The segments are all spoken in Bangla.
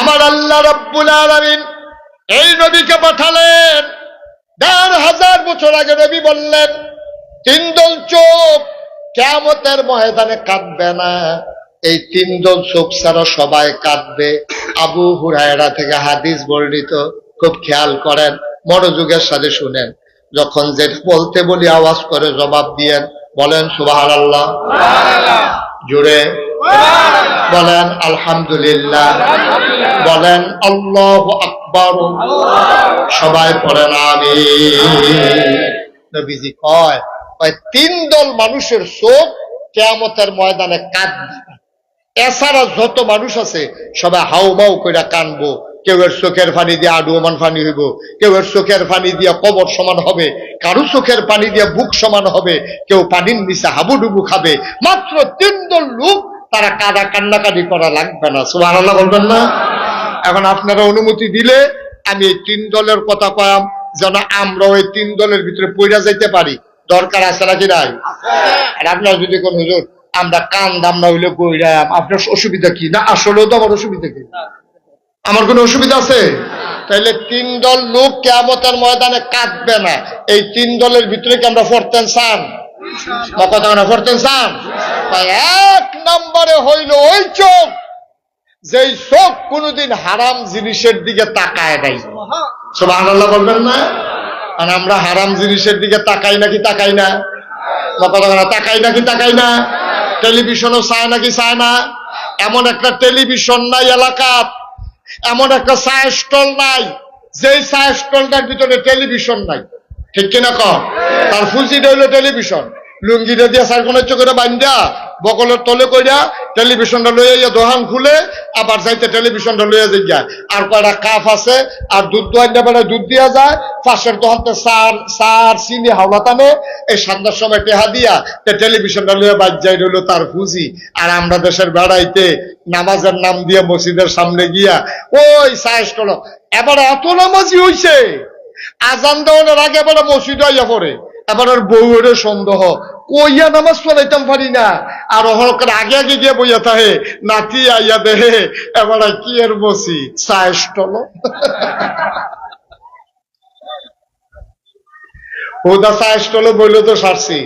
আমার আল্লাহ রব্বুল আলামিন এই নবীকে পাঠালেন। দেড় হাজার বছর আগে নবী বললেন তিন দল চোখ কেমতের ময়দানে কাঁদবে না। এই তিন দল চোখ ছাড়া সবাই কাঁদবে। আবু হুরায়রা থেকে হাদিস বর্ণিত খুব খেয়াল করেন মনোযোগের সাথে শুনেন। যখন যেটা বলতে বলি আওয়াজ করে জবাব দিয়েন বলেন সুবাহ আল্লাহ জুড়ে বলেন আলহামদুলিল্লাহ। বলেন, আল্লাহ আকবর। সবাই পড়েন আমি নবীজি কয় তিন দল মানুষের চোখ কেয়ামতের ময়দানে কাঁদবে এছাড়া যত মানুষ আছে, সবাই হাউ মাউ করে কানবো। কেউ এর চোখের পানি দিয়ে আডুমান পানি হইব। কেউ এর চোখের পানি দিয়ে কবর সমান হবে। কারও চোখের পানি দিয়ে বুক সমান হবে। কেউ পানির নিচে হাবুডুবু খাবে। মাত্র তিন দল লোক তারা কাদা কান্নাকাটি করা লাগবে না। সুবাহ বলবেন না? এখন আপনারা অনুমতি দিলে আমি এই তিন দলের কথা কয়াম যেন আমরা ওই তিন দলের ভিতরে পইরা যাইতে পারি। দরকার আছে নাকি নাই? আর আপনার যদি কোন হুজুর আমরা কান দাম না হইলে বইরাম আপনার অসুবিধা কি? না আসলেও তো আমার অসুবিধা কি? আমার কোনো অসুবিধা আছে? তাইলে তিন দল লোক কেমতের ময়দানে কাঁদবে না। এই তিন দলের ভিতরে কি আমরা পড়তেন চান বা কথা না পড়তেন চান এক নম্বরে হইল ওই চোখ। যেই চোখ কোনোদিন হারাম জিনিসের দিকে তাকায় নাই। সুবাহ বলবেন না? আর আমরা হারাম জিনিসের দিকে তাকাই নাকি তাকাই না? তাকাই নাকি তাকাই না? টেলিভিশনও চায় নাকি চায় না? এমন একটা টেলিভিশন নাই এলাকাত এমন একটা চায়ের স্টল নাই, যেই চায়ের স্টলটার ভিতরে টেলিভিশন নাই। ঠিক কিনা কম তার ফুলচিটা হইল টেলিভিশন। লুঙ্গিটা দিয়ে চার কোনের চোখে বান্ধা বকলের তলে কইরা টেলিভিশনটা লইয়া ইয়া দোকান খুলে, আবার যাইতে টেলিভিশনটা লইয়া যাই যায় আর কয়টা কাপ আছে, আর দুধ দোয়াইনা বেলা দুধ দিয়া যায় পাশের দোকানতে সার সার, চিনি, হাওলা টানে, এই সন্ধ্যার সময় টেহা দিয়া তে টেলিভিশনটা লইয়া বাজ যাই রইল তার ফুজি আর আমরা দেশের বেড়াইতে নামাজের নাম দিয়ে মসজিদের সামনে গিয়া, ওই সায়েস করল এবার এত নামাজি হইছে। আজান দেওয়ানোর আগে এবার মসজিদ আইয়া পড়ে। এবার ওর বউয়ের সন্দেহ কইয়া নামাজ পড়াইতাম পারি না। আর অহরকার আগে আগে গিয়ে বইয়া থাহে নাতি, আইয়া দেহে এবার কি এর বসি? টলো ওদা টলো বইলে তো সারছি।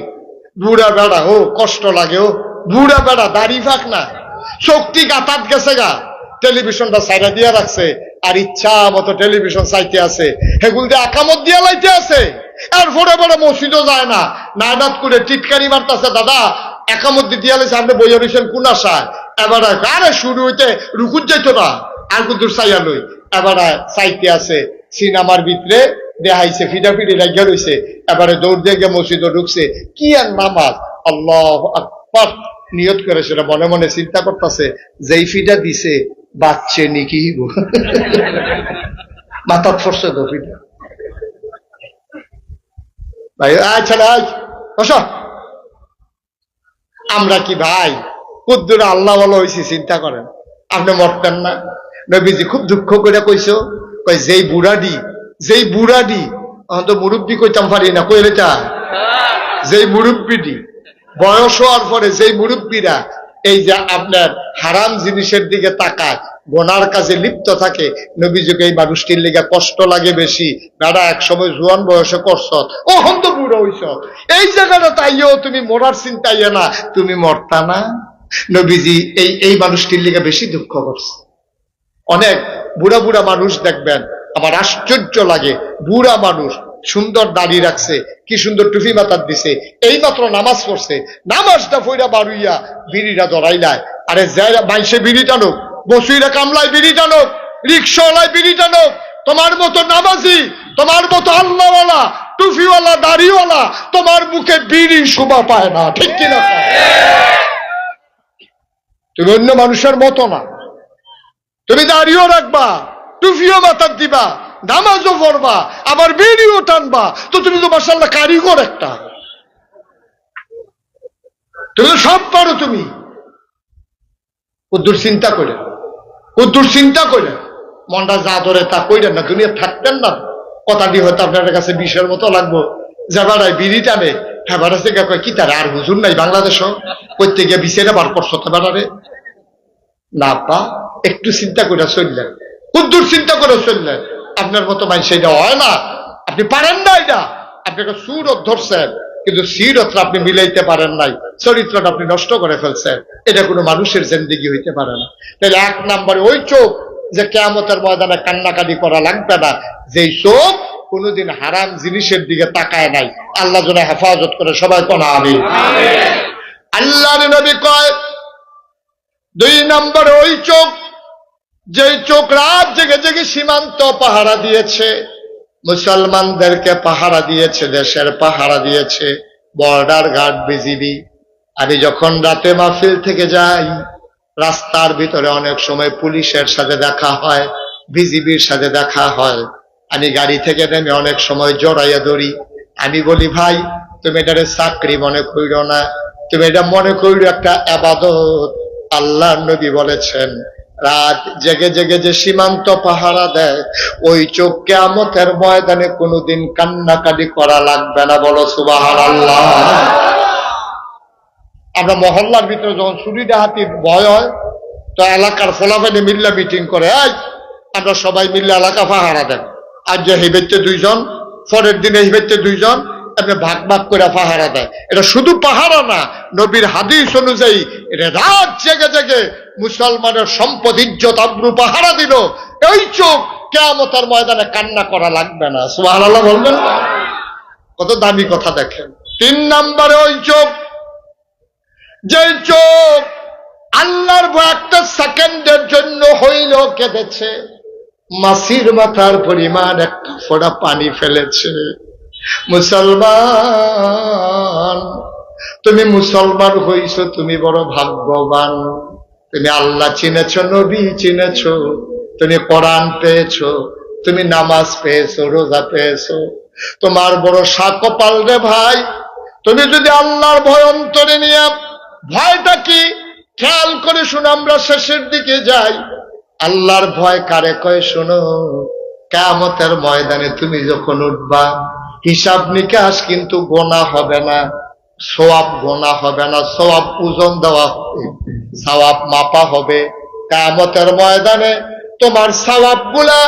বুড়া বেড়া ও কষ্ট লাগে ও বুড়া বেড়া, দাড়ি ফাঁক না শক্তি গাতাত গেছে গা। টেলিভিশনটা সাইডা দিয়ে রাখছে। আর ইচ্ছা মতো টেলিভিশন চাইতে আছে। হেগুল দিয়ে আকামত দিয়া লাইতে আছে। আর ফোরে বড় মসজিদও যায় না। নাইনাত করে টিটকারি মারতেছে, দাদা একামত দিয়ে লাইছে আপনি বইয়া রয়েছেন কোন আশায়? এবার আরে, শুরু হইতে রুকুত যাইতো না, আর কিন্তু চাইয়া লই। এবার চাইতে আছে, সিনেমার ভিতরে দেখাইছে ফিডি লাগিয়া রয়েছে এবারে দৌড় দিয়ে গিয়ে মসজিদে ঢুকছে। কি আর নামাজ? আল্লাহ আকবার। নিয়ত করে সেটা মনে মনে চিন্তা করতেছে, যেই ফিডা দিছে বাচ্চে নিকি? মাথাত ফরছে তো ফিডা ভাই আয় বসো। আমরা কি ভাই? কুদ্দুর আল্লাহ বলো হয়েছি চিন্তা করেন। আপনি মরতেন না। নবীজি খুব দুঃখ করে কইছো কই যেই বুড়াডি যেই বুড়াডি অন্ত মুরব্বী কইতাম পারি না কইলে চা যেই মুরব্বীটি বয়স হওয়ার পরে যেই মুরব্বীরা এই যে আপনার হারাম জিনিসের দিকে তাকায়, গোনার কাজে লিপ্ত থাকে নবীযুগে এই মানুষটির লেগে কষ্ট লাগে বেশি। দাদা এক সময় জোয়ান বয়সে করছ ও হন্ত বুড়ো হইছ। এই জায়গাটা তাইও তুমি মরার চিন্তাইয়া না, তুমি মরতা না। নবীজি এই এই মানুষটির লেগে বেশি দুঃখ করছে। অনেক বুড়া বুড়া মানুষ দেখবেন, আমার আশ্চর্য লাগে, বুড়া মানুষ সুন্দর দাড়ি রাখছে, কি সুন্দর টুপি মাথার দিছে এই মাত্র নামাজ পড়ছে, নামাজটা ফইরা বাড়ুইয়া বিড়িটা ধরাইলায় আরে যাই মাইসে বিড়ি টানুক, বসুইরা কামলায় বিড়ি টানুক রিক্সাওয়ালায় বিড়ি টানুক, তোমার মতো নামাজি, তোমার মতো আল্লাহওয়ালা টুফিওয়ালা দাড়িওয়ালা, তোমার মুখে বিড়ি শোভা পায় না, ঠিক কিনা? তুমি অন্য মানুষের মতো না তুমি দাড়িও রাখবা টুফিও মাথার দিবা নামাজও পড়বা, আবার বিড়িও টানবা। তো তুমি তো মাসাল্লাহ কারিগর একটা। তুমি সব পারো তুমি। কদ্দুর চিন্তা করে কদ্দুর চিন্তা করে মনটা যা ধরে তা কইলেন না দুনিয়া থাকতেন না। কথাটি হয়তো আপনার কাছে বিষের মতো লাগবো। যাবার বিড়ি টানে হ্যাঁ কি তার, আর হুজুর নাই বাংলাদেশও? করতে গিয়ে বিষেরা বার করছ তো বাড়ারে না পা একটু চিন্তা করে চললেন। কুদ্দুর চিন্তা করে চললেন। আপনার মতো মানুষ এটা হয় না। আপনি পারেন না এটা। আপনাকে সুরত ধরছেন কিন্তু সিরত আপনি মিলাইতে পারেন নাই। চরিত্রটা আপনি নষ্ট করে ফেলছেন। এটা কোনো মানুষের জিন্দিগি হইতে পারে না। তাহলে এক নম্বরে ওই চোখ যে কেয়ামতের ময়দানে কান্নাকাটি করা লাগবে না যেই চোখ কোনোদিন হারাম জিনিসের দিকে তাকায় নাই। আল্লাহ যেন হেফাজত করে সবাই কোন আমি আল্লাহর নবী কয় দুই নম্বর ওই চোখ যেই চোখ রাত জেগে জেগে সীমান্ত পাহারা দিয়েছে, মুসলমানদেরকে পাহারা দিয়েছে, দেশের পাহারা দিয়েছে, বর্ডার গার্ড বিজিবি। আমি যখন রাতে মাহফিল থেকে যাই, রাস্তার ভিতরে অনেক সময় পুলিশের সাথে দেখা হয়, বিজিবির সাথে দেখা হয়। আমি গাড়ি থেকে নেমে অনেক সময় জড়াইয়া ধরি। আমি বলি, ভাই, তুমি এটারে চাকরি মনে করিল না। তুমি এটা মনে করিল একটা আবাদত আল্লাহ নবী বলেছেন। রাত জেগে জেগে যে সীমান্ত পাহারা দেয়, ওই চোখ কেমতের ময়দানে কোনোদিন কান্নাকাটি করা লাগবে না, বলো সুবাহ আল্লাহ আমরা মহল্লার ভিতরে যখন চুরি ডাহাতির ভয় হয়, তো এলাকার ফলাফেনে মিল্লা মিটিং করে, এই, আমরা সবাই মিল্লা এলাকা পাহারা দেন। আর যে হিবেতে দুইজন, পরের দিনে হিবেতে দুইজন আপনি ভাগ ভাগ করে পাহারা দেয়। এটা শুধু পাহারা না, নবীর হাদিস অনুযায়ী এটা রাত জেগে জেগে মুসলমানের সম্পদ, ইজ্জত, আব্রু পাহারা দিল। এই চোখ কেমতার ময়দানে কান্না করা লাগবে না। সুবাহ বলবেন? কত দামি কথা দেখেন। তিন নম্বরে ওই চোখ। যে চোখ আল্লাহর একটা সেকেন্ডের জন্য হইল, কেঁদেছে। মাসির মাথার পরিমাণ একটা ফোড়া পানি ফেলেছে। মুসলমান, তুমি মুসলমান হইছ, তুমি বড় ভাগ্যবান। তুমি আল্লাহ চিনেছ, নবী চিনেছ, তুমি কোরআন পেয়েছ, তুমি নামাজ পেয়েছ, রোজা পেয়েছ। তোমার বড় সাকপাল রে ভাই, তুমি যদি আল্লাহর ভয় অন্তরে নিয়ে ভয়টা কি? খেয়াল করে শুনো আমরা শেষের দিকে যাই। আল্লাহর ভয় কারে কয়, শোনো কেমতের ময়দানে তুমি যখন উঠবা হিসাব নিকাশ কিন্তু গোনা হবে না, সোয়াব গোনা হবে না, সোয়াব ওজন দেওয়া হবে, সওয়াব মাপা হবে। কেমতের ময়দানে তোমার সওয়াবগুলা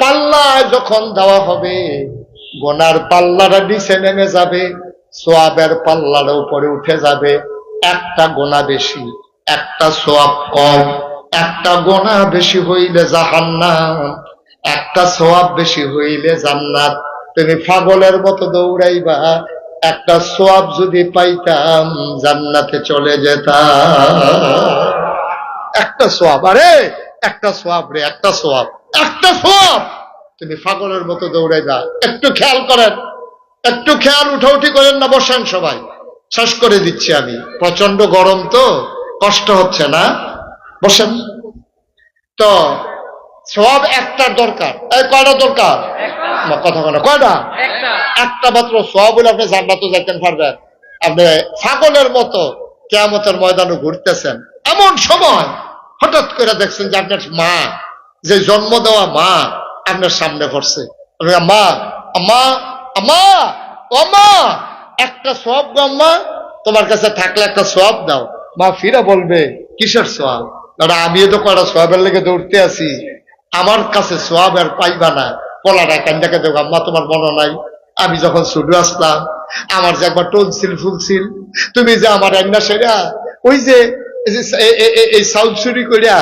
পাল্লায় যখন দেওয়া হবে, গোনার পাল্লাটা নিচে নেমে যাবে, সোয়াবের পাল্লার উপরে উঠে যাবে। একটা গোনা বেশি, একটা সোয়াব কম, একটা গোনা বেশি হইলে জাহান্নাম, একটা সোয়াব বেশি হইলে জান্নাত। তুমি পাগলের মতো দৌড়াইবা। একটা সোয়াব যদি পাইতাম, জান্নাতে চলে যেতাম একটা সোয়াব, আরে! একটা সোয়াব রে, একটা সোয়াব একটা সোয়াব! তুমি পাগলের মতো দৌড়াইবা। একটু খেয়াল করেন, একটু খেয়াল উঠাউঠি করেন না, বসেন সবাই। শেষ করে দিচ্ছি আমি। প্রচণ্ড গরম তো, কষ্ট হচ্ছে না? বসেন। তো সব একটার দরকার। এই কয়টা দরকার? কথা কথা কয়টা? একটা। মাত্র সব বলে আপনি জান্নাতে যাইতেন পারবেন। আপনি ছাগলের মতো কেয়ামতের ময়দানে ঘুরতেছেন। এমন সময় হঠাৎ করে দেখছেন যে আপনার মা যে জন্ম দেওয়া মা আপনার সামনে পড়ছে। মা আমা আমা ও মা একটা সব গো আম্মা। তোমার কাছে থাকলে একটা সব দাও। মা ফিরে বলবে কিসের সোয়াব দাদা আমিও তো কটা সোয়াবের লেগে দৌড়তে আছি। আমার কাছে সোয়াব আর পাইবা না। পলাটা কান্দাকে দেবো আম্মা, তোমার মনে নাই? আমি যখন শুরু আসলাম, আমার যে একবার টনসিল ফুলছিল তুমি যে আমার রান্না সেরা, ওই যে এই সাউথ চুরি করিয়া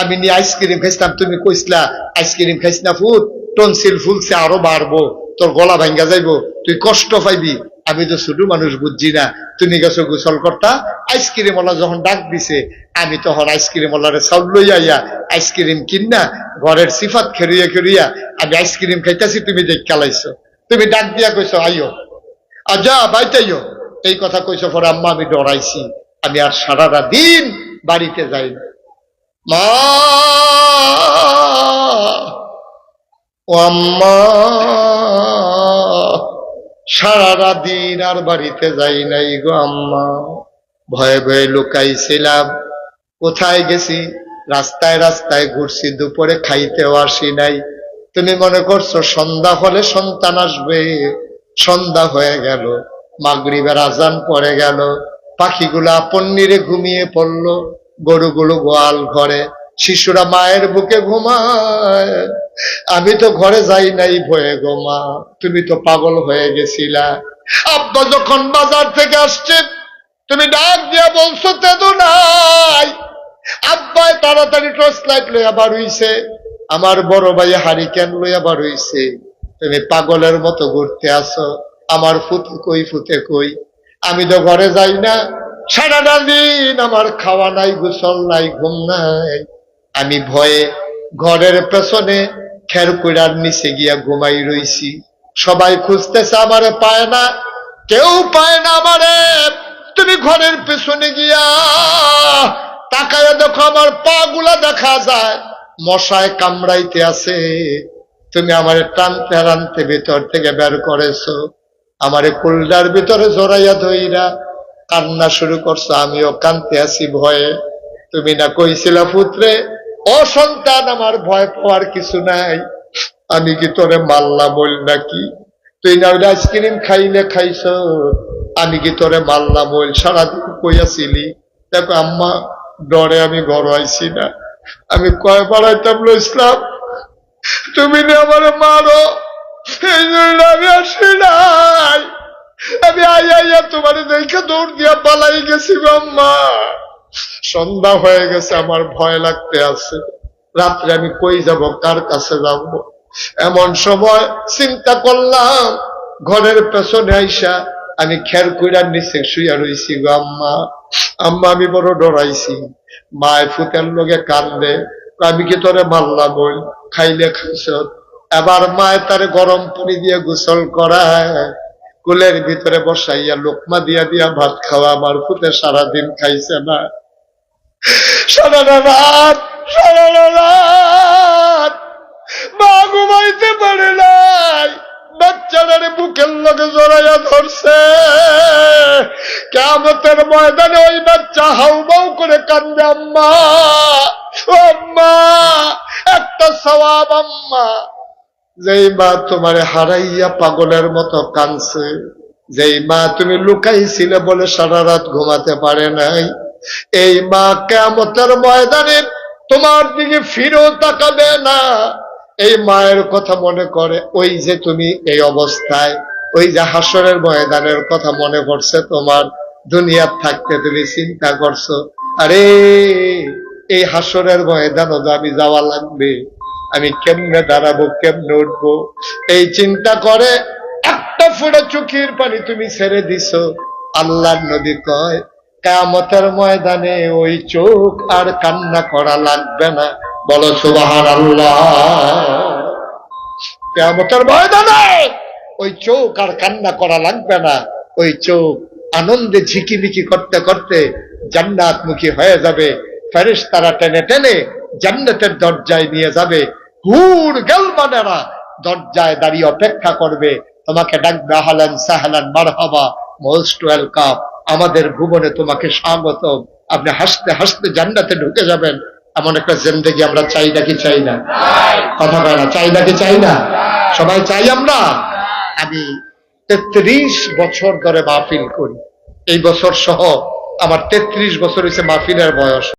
আমি নিয়ে আইসক্রিম খাইছিলাম, তুমি কইসলা আইসক্রিম খাইস না ফুট, টনসিল ফুলছে, আরও বাড়বো, তোর গলা ভাঙ্গা যাইবো, তুই কষ্ট পাইবি। আমি তো ছোট মানুষ বুঝছি না। তুমি গেছো গোসল করতা আইসক্রিম ওলা যখন ডাক দিছে, আমি তখন আইসক্রিম ওলারে চাউল লইয়া আইয়া আইসক্রিম কিনা ঘরের সিফাত খেরিয়া খেরিয়া আমি আইসক্রিম খাইতাছি, তুমি দেখ খেলাইছো তুমি ডাক দিয়া কইছো আইও আর যা বাইতাইও এই কথা কইছো পরে আম্মা, আমি ডরাইছি, আমি আর সারাটা দিন বাড়িতে যাই। মা, ও আম্মা। সারাটা দিন আর বাড়িতে যাই নাই গো আম্মা। ভয়ে ভয়ে লুকাইছিলাম। কোথায় গেছি? রাস্তায় রাস্তায় ঘুরছি, দুপুরে খাইতেও আসি নাই। তুমি মনে করছ সন্ধ্যা হলে সন্তান আসবে? সন্ধ্যা হয়ে গেল, মাগরিবের আজান পড়ে গেল। পাখিগুলা পন্নিরে ঘুমিয়ে পড়ল, গরুগুলো গোয়াল ঘরে। শিশুরা মায়ের বুকে ঘুমায়। আমি তো ঘরে যাই নাই ভয়ে গো মা, তুমি তো পাগল হয়ে গেছিলা। আব্বা যখন বাজার থেকে আসছে, তুমি ডাক দিয়া বলছো, তেদু নাই। আব্বাই তাড়াতাড়ি টর্চ লাইট লইয়া বার হইছে আমার বড় ভাই হারিকেন লইয়া বার হইছে তুমি পাগলের মতো ঘুরতে আসো, আমার ফুতে কই ফুতে কই? আমি তো ঘরে যাই না, সারাটা দিন আমার খাওয়া নাই, গোসল নাই, ঘুম নাই। আমি ভয়ে ঘরের পেছনে খেরকুড়ার নিচে গিয়া ঘুমাই রইছি। সবাই খুঁজতেছে, আমারে পায় না। কেউ পায় না আমারে। তুমি ঘরের পেছনে গিয়া তাকায় দেখো, আমার পা গুলা দেখা যায়। মশায় কামড়াইতে আছে। তুমি আমার টানতে রানতে ভিতর থেকে বের করেছ। আমারে কুলডার ভিতরে জড়াইয়া ধইরা কান্না শুরু করছ। আমিও কানতে আছি ভয়ে। তুমি না কইছিলা, পুত্রে ও সন্তান আমার ভয় পাওয়ার কিছু নাই। আমি কি তোরে মাল্লা বল নাকি? তুই না ওই আইসক্রিম খাইলে খাইছ? আমি কি তোরে মাল্লা বল? সারাদিন কইয়াছিলি দেখো আম্মা, ডরে আমি ঘর আইছি না। আমি কয় বাড়াইতাম ইসলাম? তুমি না আমার মারো। এই জন্য আমি আসি নাই। আমি আই আইয়া তোমার দেখে দৌড় দিয়া পালাই গেছি আম্মা। সন্ধ্যা হয়ে গেছে, আমার ভয় লাগতে আছে। রাত্রে আমি কই যাব, কার কাছে যাব? এমন সময় চিন্তা করলাম, ঘরের পেছনে আইসা আমি খের কইরার নিচে শুইয়া রইছি গো আম্মা। আম্মা, আমি বড় ডরাইছি। মায় ফুতের লোকে কান্দে আমি কি তোরে মারলাম বই খাইলে খাইছ। এবার মায় তারে গরম পানি দিয়ে গোসল করায়, কুলের ভিতরে বসাইয়া লোকমা দিয়া দিয়া ভাত খাওয়া, আমার ফুতে সারাদিন খাইছে না। মা ঘুমাইতে পারে নাই। বুকের জড়াইয়া ধরছে। কেমতের ময়দানে ওই বাচ্চা হাউ বাউ করে কান্দে আম্মা। আম্মা, একটা সওয়াব, আম্মা। যেই মা তোমারে হারাইয়া পাগলের মতো কানছে যেই মা তুমি লুকাইছিলে বলে সারা রাত ঘুমাতে পারে নাই। এই মা কেমতের ময়দানে তোমার দিকে ফিরেও তাকাবে না। এই মায়ের কথা মনে করে, ওই যে তুমি এই অবস্থায়, ওই যে হাসরের ময়দানের কথা মনে পড়ছে তোমার দুনিয়ার থাকতে তুমি চিন্তা করছ, আরে এই হাসরের ময়দানও আমি যাওয়া লাগবে, আমি কেমনে দাঁড়াবো, কেমনে উঠবো? এই চিন্তা করে একটা ফুটে চোখের পানি তুমি ছেড়ে দিছো। আল্লাহ নদী কয় কামতের ময়দানে ওই চোখ আর কান্না করা লাগবে না। বলো সুবাহার আল্লাহ কেমতের ময়দানে ওই চোখ আর কান্না করা লাগবে না। ওই চোখ আনন্দে ঝিকিমিকি করতে করতে জান্নাতমুখী হয়ে যাবে। ফেরেশ তারা টেনে টেনে জান্নাতের দরজায় নিয়ে যাবে। হুর গেলমানেরা দরজায় দাঁড়িয়ে অপেক্ষা করবে। তোমাকে ডাকবে আহলান সাহলান মারহাবা, মোস্ট ওয়েলকাম। আমাদের ভুবনে তোমাকে স্বাগত। আপনি হাসতে হাসতে জান্নাতে ঢুকে যাবেন। এমন একটা জেন্দেগি আমরা চাই নাকি চাই না? কথা কয় না, চাই নাকি চাই না? সবাই চাই আমরা? আমি তেত্রিশ বছর ধরে মাহফিল করি। এই বছর সহ আমার তেত্রিশ বছর হয়েছে মাহফিলের বয়স।